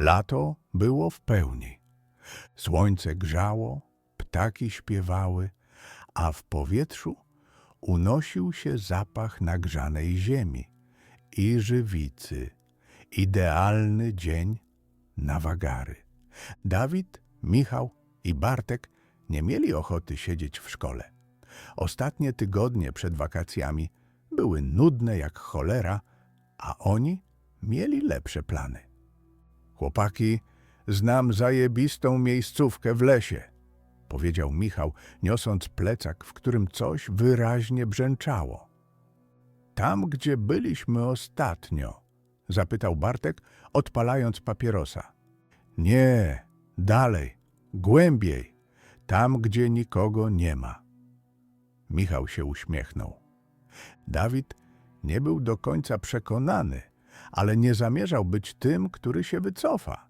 Lato było w pełni. Słońce grzało, ptaki śpiewały, a w powietrzu unosił się zapach nagrzanej ziemi i żywicy. Idealny dzień na wagary. Dawid, Michał i Bartek nie mieli ochoty siedzieć w szkole. Ostatnie tygodnie przed wakacjami były nudne jak cholera, a oni mieli lepsze plany. Chłopaki, znam zajebistą miejscówkę w lesie, powiedział Michał, niosąc plecak, w którym coś wyraźnie brzęczało. Tam, gdzie byliśmy ostatnio, zapytał Bartek, odpalając papierosa. Nie, dalej, głębiej, tam, gdzie nikogo nie ma. Michał się uśmiechnął. Dawid nie był do końca przekonany, ale nie zamierzał być tym, który się wycofa.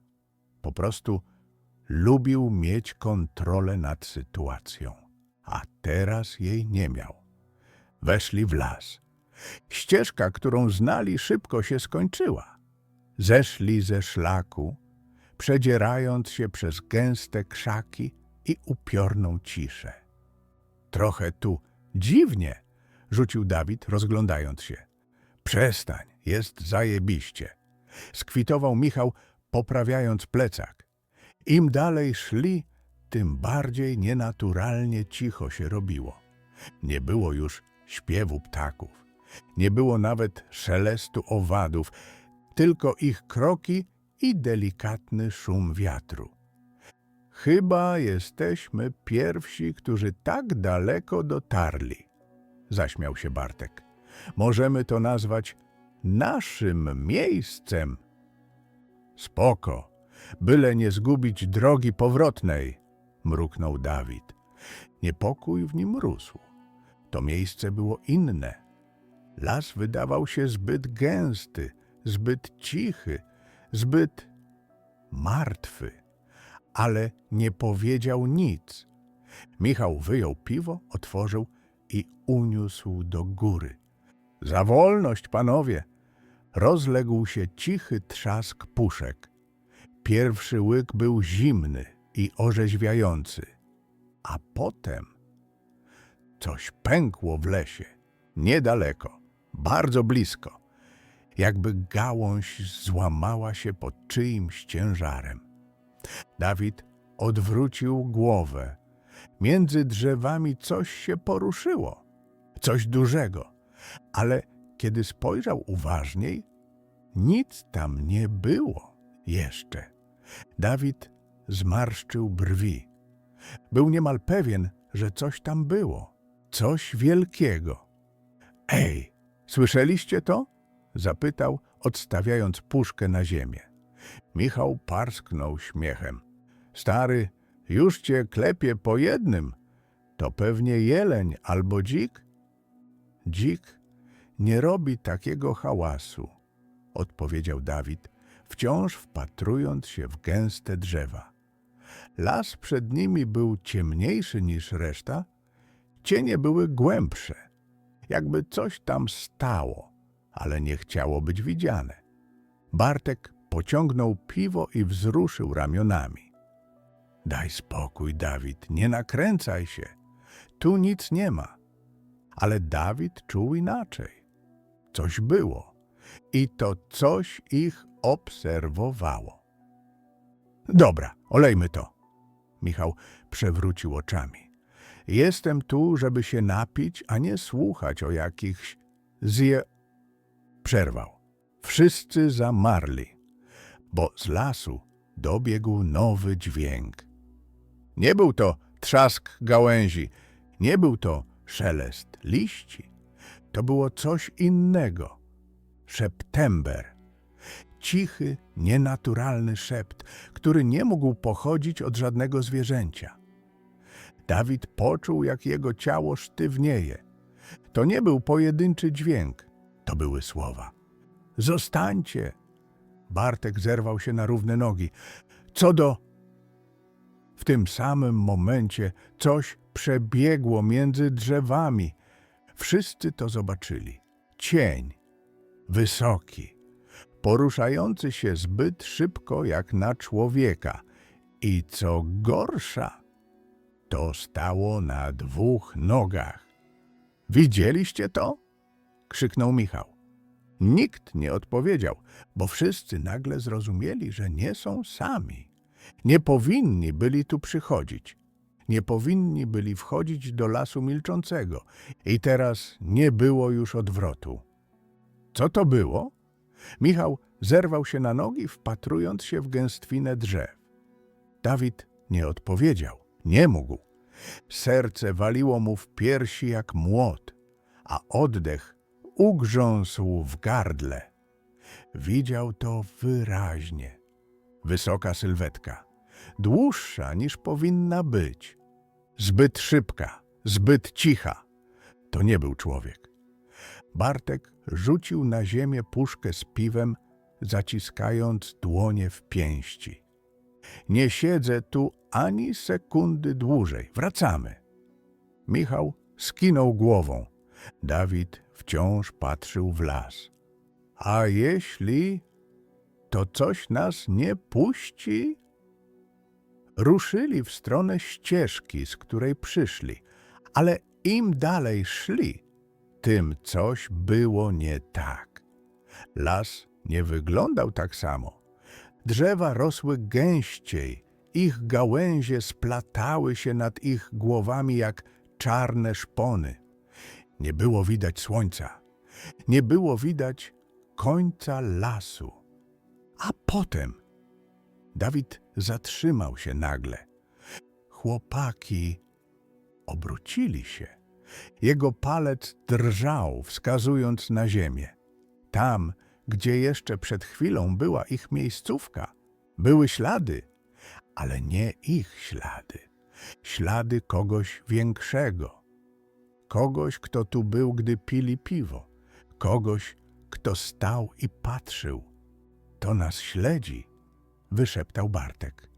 Po prostu lubił mieć kontrolę nad sytuacją, a teraz jej nie miał. Weszli w las. Ścieżka, którą znali, szybko się skończyła. Zeszli ze szlaku, przedzierając się przez gęste krzaki i upiorną ciszę. Trochę tu dziwnie, rzucił Dawid, rozglądając się. Przestań, jest zajebiście. Skwitował Michał, poprawiając plecak. Im dalej szli, tym bardziej nienaturalnie cicho się robiło. Nie było już śpiewu ptaków. Nie było nawet szelestu owadów, tylko ich kroki i delikatny szum wiatru. Chyba jesteśmy pierwsi, którzy tak daleko dotarli, zaśmiał się Bartek. Możemy to nazwać naszym miejscem. Spoko, byle nie zgubić drogi powrotnej, mruknął Dawid. Niepokój w nim rósł. To miejsce było inne. Las wydawał się zbyt gęsty, zbyt cichy, zbyt martwy, ale nie powiedział nic. Michał wyjął piwo, otworzył i uniósł do góry. Za wolność, panowie! Rozległ się cichy trzask puszek. Pierwszy łyk był zimny i orzeźwiający, a potem coś pękło w lesie, niedaleko, bardzo blisko, jakby gałąź złamała się pod czyimś ciężarem. Dawid odwrócił głowę. Między drzewami coś się poruszyło, coś dużego, ale kiedy spojrzał uważniej, nic tam nie było jeszcze. Dawid zmarszczył brwi. Był niemal pewien, że coś tam było, coś wielkiego. Ej, słyszeliście to? Zapytał, odstawiając puszkę na ziemię. Michał parsknął śmiechem. Stary, już cię klepie po jednym. To pewnie jeleń albo dzik? Dzik nie robi takiego hałasu, odpowiedział Dawid, wciąż wpatrując się w gęste drzewa. Las przed nimi był ciemniejszy niż reszta, cienie były głębsze, jakby coś tam stało, ale nie chciało być widziane. Bartek pociągnął piwo i wzruszył ramionami. Daj spokój, Dawid, nie nakręcaj się. Tu nic nie ma. Ale Dawid czuł inaczej. Coś było i to coś ich obserwowało. Dobra, olejmy to. Michał przewrócił oczami. Jestem tu, żeby się napić, a nie słuchać o jakichś zje... Przerwał. Wszyscy zamarli, bo z lasu dobiegł nowy dźwięk. Nie był to trzask gałęzi, nie był to szelest liści. To było coś innego. Szeptember. Cichy, nienaturalny szept, który nie mógł pochodzić od żadnego zwierzęcia. Dawid poczuł, jak jego ciało sztywnieje. To nie był pojedynczy dźwięk, to były słowa. Zostańcie! Bartek zerwał się na równe nogi. Co do... W tym samym momencie coś przebiegło między drzewami. Wszyscy to zobaczyli. Cień, wysoki, poruszający się zbyt szybko jak na człowieka i co gorsza, to stało na dwóch nogach. Widzieliście to? krzyknął Michał. Nikt nie odpowiedział, bo wszyscy nagle zrozumieli, że nie są sami. Nie powinni byli tu przychodzić. Nie powinni byli wchodzić do lasu milczącego i teraz nie było już odwrotu. Co to było? Michał zerwał się na nogi, wpatrując się w gęstwinę drzew. Dawid nie odpowiedział, nie mógł. Serce waliło mu w piersi jak młot, a oddech ugrząsł w gardle. Widział to wyraźnie. Wysoka sylwetka, dłuższa niż powinna być. Zbyt szybka, zbyt cicha. To nie był człowiek. Bartek rzucił na ziemię puszkę z piwem, zaciskając dłonie w pięści. Nie siedzę tu ani sekundy dłużej. Wracamy. Michał skinął głową. Dawid wciąż patrzył w las. A jeśli to coś nas nie puści? Ruszyli w stronę ścieżki, z której przyszli, ale im dalej szli, tym coś było nie tak. Las nie wyglądał tak samo. Drzewa rosły gęściej, ich gałęzie splatały się nad ich głowami jak czarne szpony. Nie było widać słońca, nie było widać końca lasu. A potem Dawid zatrzymał się nagle. Chłopaki obrócili się. Jego palec drżał, wskazując na ziemię. Tam, gdzie jeszcze przed chwilą była ich miejscówka, były ślady, ale nie ich ślady. Ślady kogoś większego. Kogoś, kto tu był, gdy pili piwo. Kogoś, kto stał i patrzył. To nas śledzi, wyszeptał Bartek.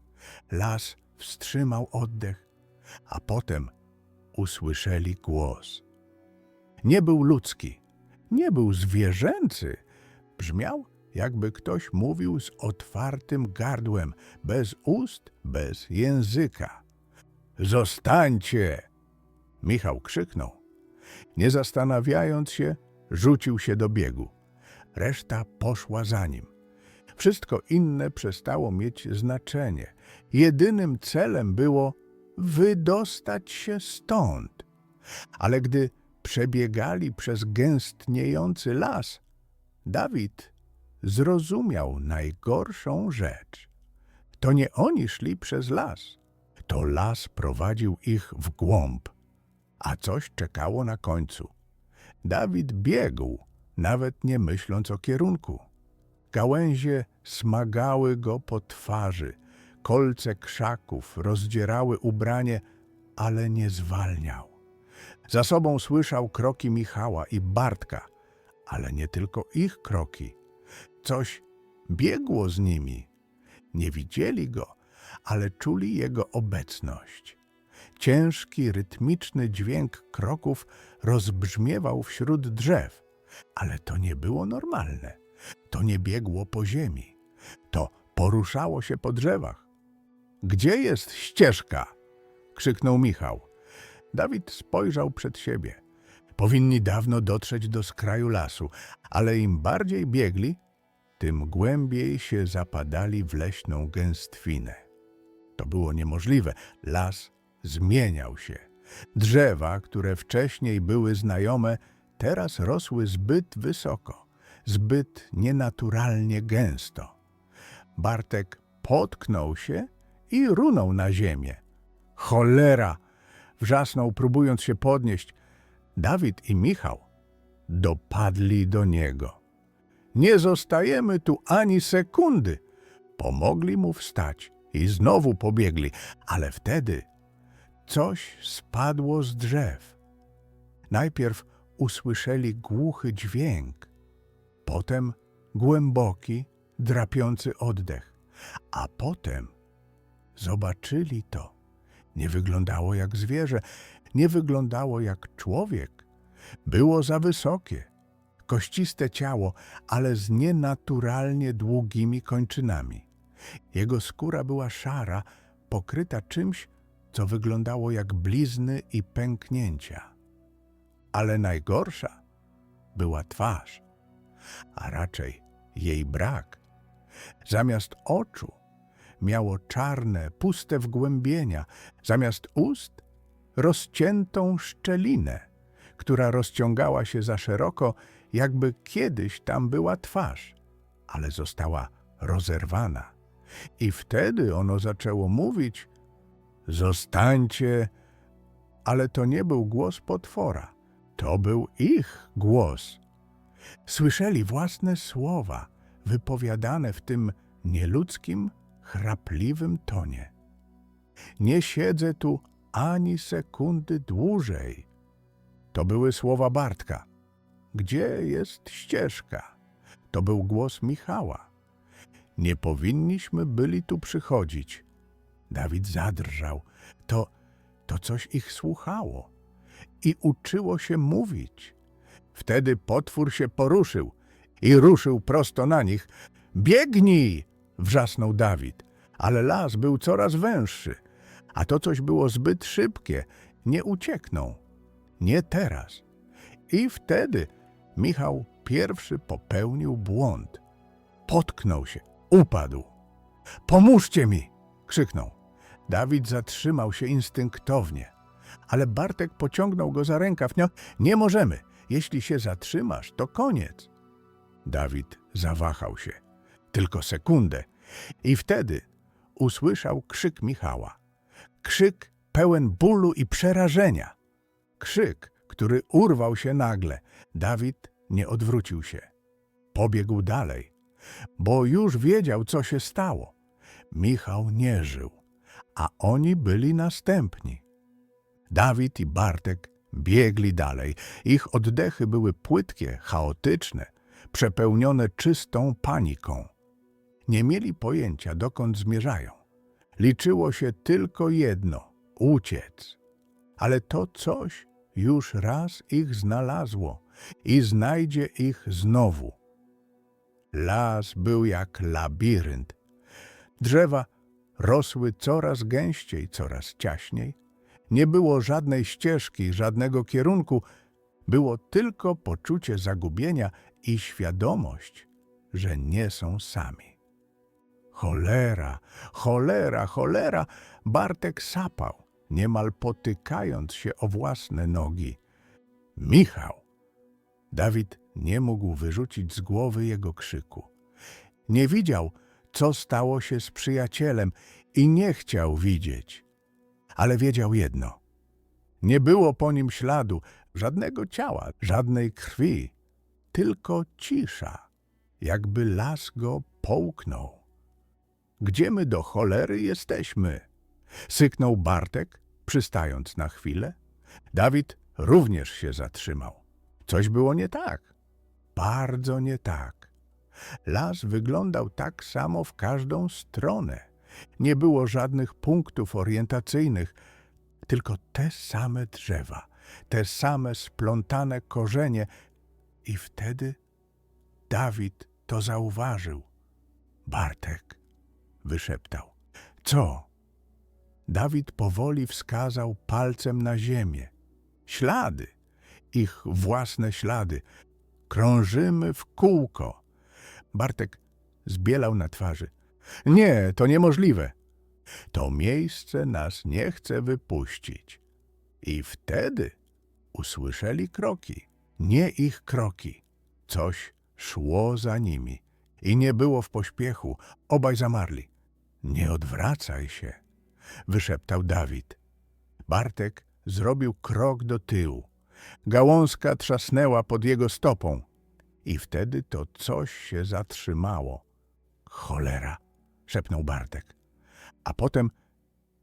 Las wstrzymał oddech, a potem usłyszeli głos. Nie był ludzki, nie był zwierzęcy. Brzmiał, jakby ktoś mówił z otwartym gardłem, bez ust, bez języka. Zostańcie! Michał krzyknął. Nie zastanawiając się, rzucił się do biegu. Reszta poszła za nim. Wszystko inne przestało mieć znaczenie. Jedynym celem było wydostać się stąd. Ale gdy przebiegali przez gęstniejący las, Dawid zrozumiał najgorszą rzecz. To nie oni szli przez las, to las prowadził ich w głąb, a coś czekało na końcu. Dawid biegł, nawet nie myśląc o kierunku. Gałęzie smagały go po twarzy, kolce krzaków rozdzierały ubranie, ale nie zwalniał. Za sobą słyszał kroki Michała i Bartka, ale nie tylko ich kroki. Coś biegło z nimi. Nie widzieli go, ale czuli jego obecność. Ciężki, rytmiczny dźwięk kroków rozbrzmiewał wśród drzew, ale to nie było normalne. To nie biegło po ziemi. To poruszało się po drzewach. Gdzie jest ścieżka? krzyknął Michał. Dawid spojrzał przed siebie. Powinni dawno dotrzeć do skraju lasu, ale im bardziej biegli, tym głębiej się zapadali w leśną gęstwinę. To było niemożliwe. Las zmieniał się. Drzewa, które wcześniej były znajome, teraz rosły zbyt wysoko, zbyt nienaturalnie gęsto. Bartek potknął się i runął na ziemię. Cholera! Wrzasnął, próbując się podnieść. Dawid i Michał dopadli do niego. Nie zostajemy tu ani sekundy. Pomogli mu wstać i znowu pobiegli, ale wtedy coś spadło z drzew. Najpierw usłyszeli głuchy dźwięk, potem głęboki, drapiący oddech, a potem zobaczyli to. Nie wyglądało jak zwierzę, nie wyglądało jak człowiek. Było za wysokie. kościste ciało, ale z nienaturalnie długimi kończynami. Jego skóra była szara, pokryta czymś, co wyglądało jak blizny i pęknięcia. Ale najgorsza była twarz, a raczej jej brak. Zamiast oczu miało czarne, puste wgłębienia, zamiast ust rozciętą szczelinę, która rozciągała się za szeroko, jakby kiedyś tam była twarz, ale została rozerwana. I wtedy ono zaczęło mówić: Zostańcie, ale to nie był głos potwora, to był ich głos. Słyszeli własne słowa, wypowiadane w tym nieludzkim, chrapliwym tonie. Nie siedzę tu ani sekundy dłużej. To były słowa Bartka. Gdzie jest ścieżka? To był głos Michała. Nie powinniśmy byli tu przychodzić. Dawid zadrżał. To, to coś ich słuchało i uczyło się mówić. Wtedy potwór się poruszył i ruszył prosto na nich. Biegnij! wrzasnął Dawid, ale las był coraz węższy, a to coś było zbyt szybkie. Nie uciekną. Nie teraz. I wtedy Michał pierwszy popełnił błąd. Potknął się, upadł. Pomóżcie mi! krzyknął. Dawid zatrzymał się instynktownie, ale Bartek pociągnął go za rękaw. Nie, nie możemy. Jeśli się zatrzymasz, to koniec. Dawid zawahał się. Tylko sekundę. I wtedy usłyszał krzyk Michała. Krzyk pełen bólu i przerażenia. Krzyk, który urwał się nagle. Dawid nie odwrócił się. Pobiegł dalej, bo już wiedział, co się stało. Michał nie żył, a oni byli następni. Dawid i Bartek biegli dalej. Ich oddechy były płytkie, chaotyczne, przepełnione czystą paniką. Nie mieli pojęcia, dokąd zmierzają. Liczyło się tylko jedno uciec. Ale to coś już raz ich znalazło i znajdzie ich znowu. Las był jak labirynt. Drzewa rosły coraz gęściej, coraz ciaśniej. Nie było żadnej ścieżki, żadnego kierunku, było tylko poczucie zagubienia i świadomość, że nie są sami. Cholera, cholera, cholera! Bartek sapał, niemal potykając się o własne nogi. Michał! Dawid nie mógł wyrzucić z głowy jego krzyku. Nie widział, co stało się z przyjacielem i nie chciał widzieć. Ale wiedział jedno. Nie było po nim śladu, żadnego ciała, żadnej krwi, tylko cisza, jakby las go połknął. Gdzie my do cholery jesteśmy? Syknął Bartek, przystając na chwilę. Dawid również się zatrzymał. Coś było nie tak. Bardzo nie tak. Las wyglądał tak samo w każdą stronę. Nie było żadnych punktów orientacyjnych, tylko te same drzewa, te same splątane korzenie. I wtedy Dawid to zauważył. Bartek wyszeptał. Co? Dawid powoli wskazał palcem na ziemię. Ślady, ich własne ślady. Krążymy w kółko. Bartek zbielał na twarzy. Nie, to niemożliwe. To miejsce nas nie chce wypuścić. I wtedy usłyszeli kroki, nie ich kroki. Coś szło za nimi i nie było w pośpiechu. Obaj zamarli. Nie odwracaj się, wyszeptał Dawid. Bartek zrobił krok do tyłu. Gałązka trzasnęła pod jego stopą i wtedy to coś się zatrzymało. Cholera, szepnął Bartek. A potem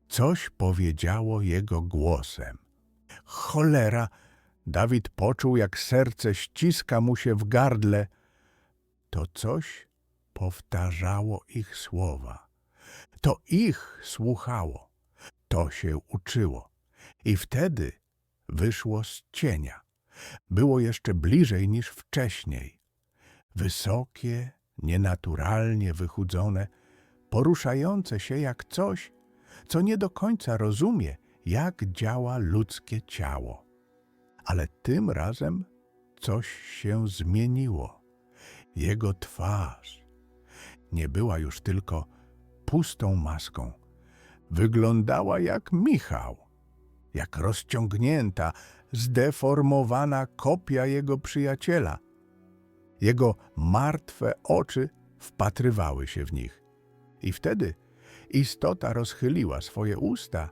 coś powiedziało jego głosem. Cholera! Dawid poczuł, jak serce ściska mu się w gardle. To coś powtarzało ich słowa. To ich słuchało, to się uczyło. I wtedy wyszło z cienia. było jeszcze bliżej niż wcześniej. Wysokie, nienaturalnie wychudzone, poruszające się jak coś, co nie do końca rozumie, jak działa ludzkie ciało. Ale tym razem coś się zmieniło. Jego twarz nie była już tylko pustą maską. Wyglądała jak Michał, jak rozciągnięta, zdeformowana kopia jego przyjaciela. Jego martwe oczy wpatrywały się w nich. I wtedy istota rozchyliła swoje usta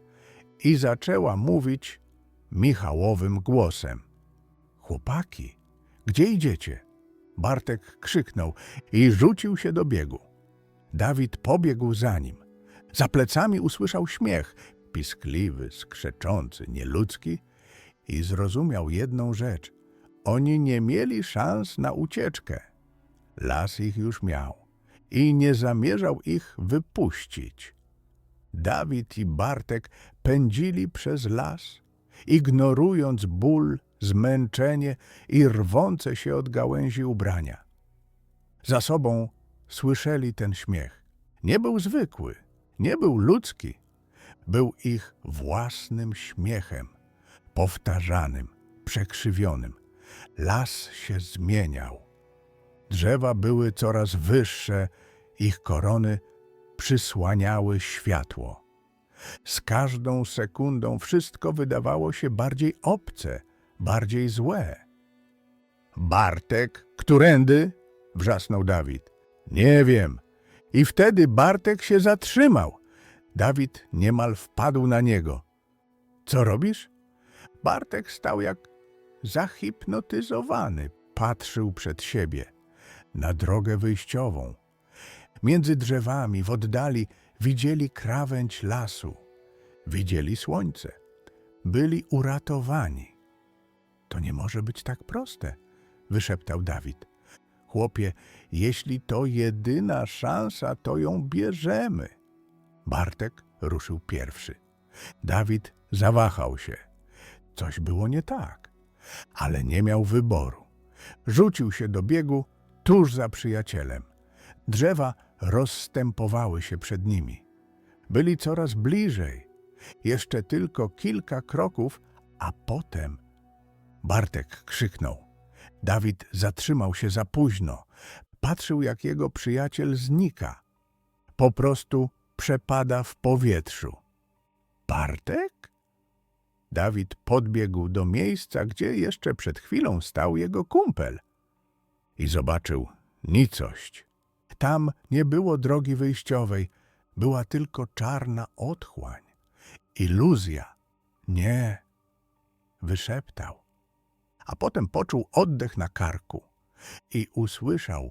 i zaczęła mówić Michałowym głosem. Chłopaki, gdzie idziecie? Bartek krzyknął i rzucił się do biegu. Dawid pobiegł za nim. Za plecami usłyszał śmiech, piskliwy, skrzeczący, nieludzki i zrozumiał jedną rzecz. Oni nie mieli szans na ucieczkę. Las ich już miał i nie zamierzał ich wypuścić. Dawid i Bartek pędzili przez las, ignorując ból, zmęczenie i rwące się od gałęzi ubrania. Za sobą słyszeli ten śmiech. Nie był zwykły, nie był ludzki. Był ich własnym śmiechem, powtarzanym, przekrzywionym. Las się zmieniał. Drzewa były coraz wyższe, ich korony przysłaniały światło. Z każdą sekundą wszystko wydawało się bardziej obce, bardziej złe. Bartek, którędy? wrzasnął Dawid. Nie wiem. I wtedy Bartek się zatrzymał. Dawid niemal wpadł na niego. Co robisz? Bartek stał jak zahipnotyzowany, patrzył przed siebie, na drogę wyjściową. Między drzewami w oddali widzieli krawędź lasu, widzieli słońce, byli uratowani. To nie może być tak proste, wyszeptał Dawid. Chłopie, jeśli to jedyna szansa, to ją bierzemy. Bartek ruszył pierwszy. Dawid zawahał się. Coś było nie tak, ale nie miał wyboru. Rzucił się do biegu tuż za przyjacielem. Drzewa rozstępowały się przed nimi. Byli coraz bliżej. Jeszcze tylko kilka kroków, a potem Bartek krzyknął. Dawid zatrzymał się za późno. Patrzył, jak jego przyjaciel znika. Po prostu przepada w powietrzu. Bartek? Dawid podbiegł do miejsca, gdzie jeszcze przed chwilą stał jego kumpel i zobaczył nicość. Tam nie było drogi wyjściowej, była tylko czarna otchłań. Iluzja. Nie, wyszeptał. A potem poczuł oddech na karku i usłyszał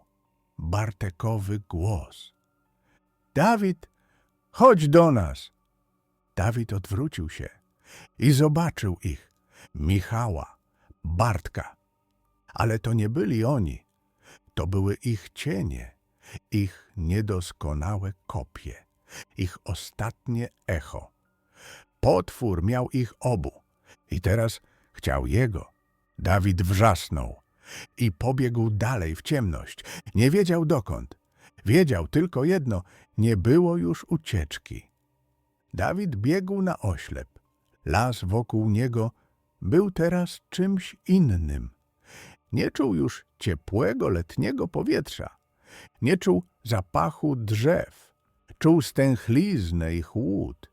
Bartekowy głos. Dawid, chodź do nas. Dawid odwrócił się i zobaczył ich. Michała, Bartka. Ale to nie byli oni. To były ich cienie, ich niedoskonałe kopie, ich ostatnie echo. Potwór miał ich obu i teraz chciał jego. Dawid wrzasnął i pobiegł dalej w ciemność. Nie wiedział dokąd. Wiedział tylko jedno, nie było już ucieczki. Dawid biegł na oślep. Las wokół niego był teraz czymś innym. Nie czuł już ciepłego letniego powietrza. Nie czuł zapachu drzew. Czuł stęchliznę i chłód.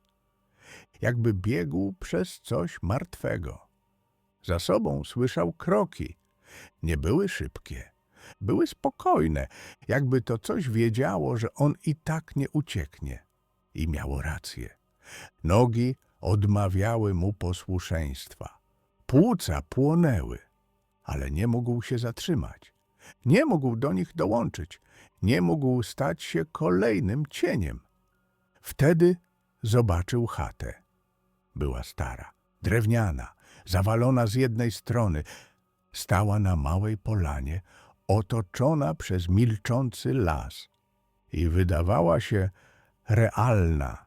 Jakby biegł przez coś martwego. Za sobą słyszał kroki. Nie były szybkie. Były spokojne, jakby to coś wiedziało, że on i tak nie ucieknie. I miało rację. Nogi odmawiały mu posłuszeństwa. Płuca płonęły, ale nie mógł się zatrzymać. Nie mógł do nich dołączyć. Nie mógł stać się kolejnym cieniem. Wtedy zobaczył chatę. Była stara, drewniana, zawalona z jednej strony. Stała na małej polanie, otoczona przez milczący las i wydawała się realna.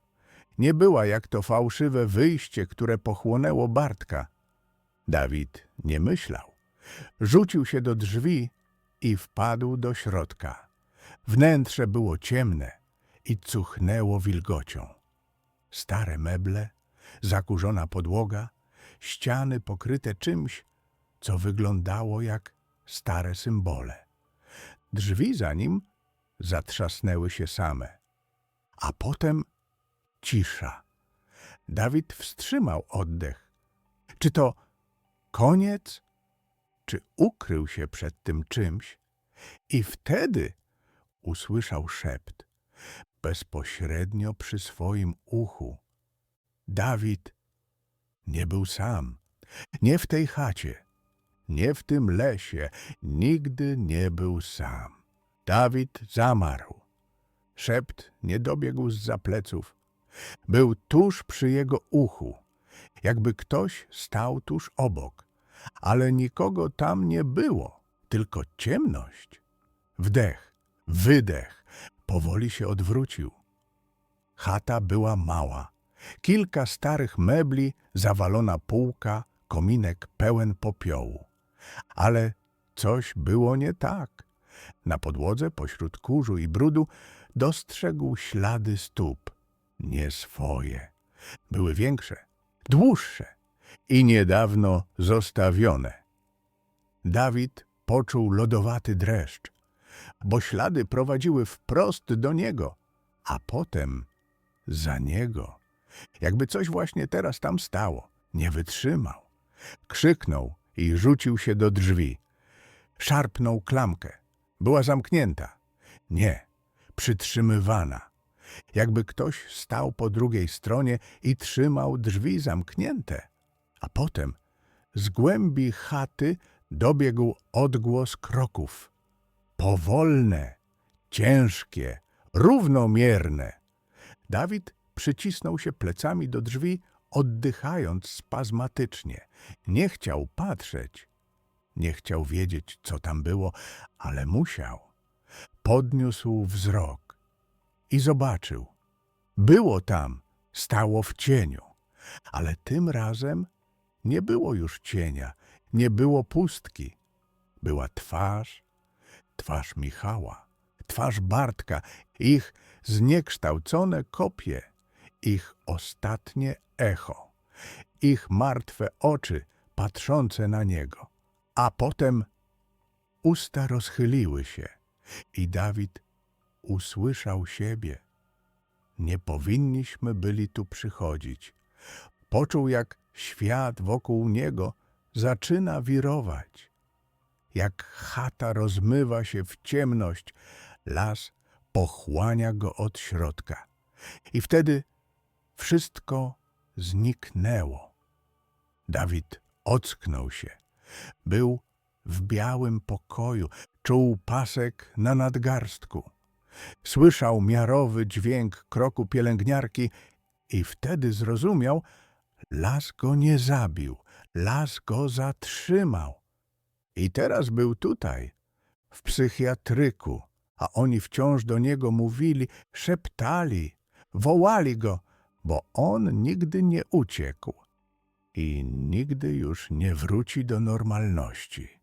Nie była jak to fałszywe wyjście, które pochłonęło Bartka. Dawid nie myślał, Rzucił się do drzwi i wpadł do środka. Wnętrze było ciemne i cuchnęło wilgocią. Stare meble, zakurzona podłoga, ściany pokryte czymś, co wyglądało jak stare symbole. Drzwi za nim zatrzasnęły się same. A potem cisza. Dawid wstrzymał oddech. Czy to koniec? Czy ukrył się przed tym czymś? I wtedy usłyszał szept bezpośrednio przy swoim uchu. Dawid nie był sam. Nie w tej chacie, nie w tym lesie, nigdy nie był sam. Dawid zamarł. Szept nie dobiegł z pleców. Był tuż przy jego uchu, jakby ktoś stał tuż obok, ale nikogo tam nie było, tylko ciemność. Wdech, wydech, powoli się odwrócił. Chata była mała. Kilka starych mebli, zawalona półka, kominek pełen popiołu. Ale coś było nie tak. Na podłodze, pośród kurzu i brudu, dostrzegł ślady stóp. Nie swoje. Były większe, dłuższe i niedawno zostawione. Dawid poczuł lodowaty dreszcz, bo ślady prowadziły wprost do niego, a potem za niego. Jakby coś właśnie teraz tam stało. Nie wytrzymał. Krzyknął i rzucił się do drzwi. Szarpnął klamkę. Była zamknięta. Nie, przytrzymywana. Jakby ktoś stał po drugiej stronie i trzymał drzwi zamknięte. A potem z głębi chaty dobiegł odgłos kroków. Powolne, ciężkie, równomierne. Dawid przycisnął się plecami do drzwi, oddychając spazmatycznie. Nie chciał patrzeć. Nie chciał wiedzieć, co tam było, ale musiał. Podniósł wzrok i zobaczył. Było tam, stało w cieniu, ale tym razem nie było już cienia, nie było pustki. Była twarz, twarz Michała, twarz Bartka, ich zniekształcone kopie, ich ostatnie echo, ich martwe oczy patrzące na niego. A potem usta rozchyliły się i Dawid usłyszał siebie. Nie powinniśmy byli tu przychodzić. Poczuł, jak świat wokół niego zaczyna wirować. Jak chata rozmywa się w ciemność, las pochłania go od środka. I wtedy wszystko zniknęło. Dawid ocknął się. Był w białym pokoju, czuł pasek na nadgarstku. Słyszał miarowy dźwięk kroku pielęgniarki i wtedy zrozumiał, las go nie zabił, las go zatrzymał. I teraz był tutaj, w psychiatryku, a oni wciąż do niego mówili, szeptali, wołali go, bo on nigdy nie uciekł i nigdy już nie wróci do normalności.